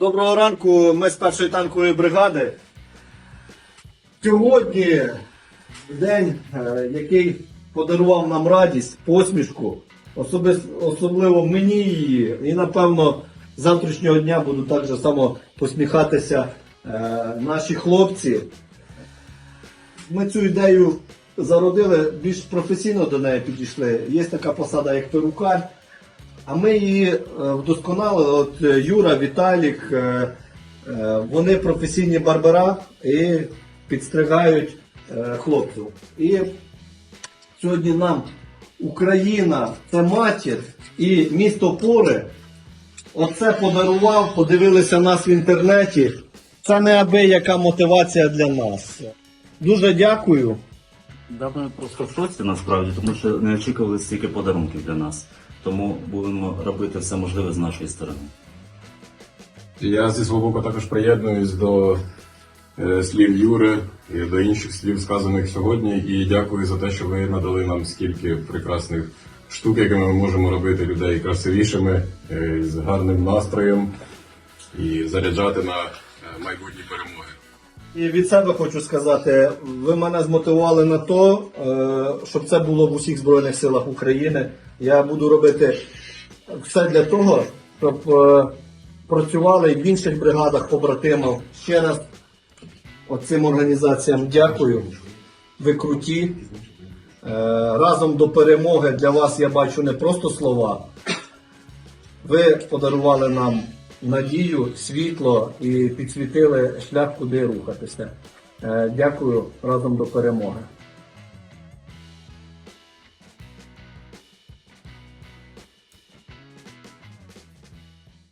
Доброго ранку, ми з першої танкової бригади. Сьогодні день, е, який подарував нам радість, посмішку, особливо мені її. І напевно з завтрашнього дня будуть так же само посміхатися е, наші хлопці. Ми цю ідею зародили, більш професійно до неї підійшли. Є така посада, як перукар. А ми її е, вдосконалили. От е, Юра, Віталік, е, вони професійні барбера і підстригають хлопців. І сьогодні нам Україна це матір і місто Пори. Оце подарував, подивилися нас в інтернеті. Це неабияка мотивація для нас. Дуже дякую. Да, ми просто в шоці насправді, тому що не очікували стільки подарунків для нас. Тому будемо робити все можливе з нашої сторони. Я зі свого боку також приєднуюсь до е, слів Юри і до інших слів, сказаних сьогодні. І дякую за те, що ви надали нам стільки прекрасних штук, якими ми можемо робити людей красивішими, е, з гарним настроєм і заряджати на е, майбутні перемоги. І від себе хочу сказати, ви мене змотивували на то, е, щоб це було в усіх Збройних силах України. Я буду робити все для того, щоб е, працювали і в інших бригадах побратимів. Ще раз оцим організаціям дякую. Ви круті. Е, Разом до перемоги для вас я бачу не просто слова. Ви подарували нам надію, світло і підсвітили шлях, куди рухатися. Е, Дякую разом до перемоги.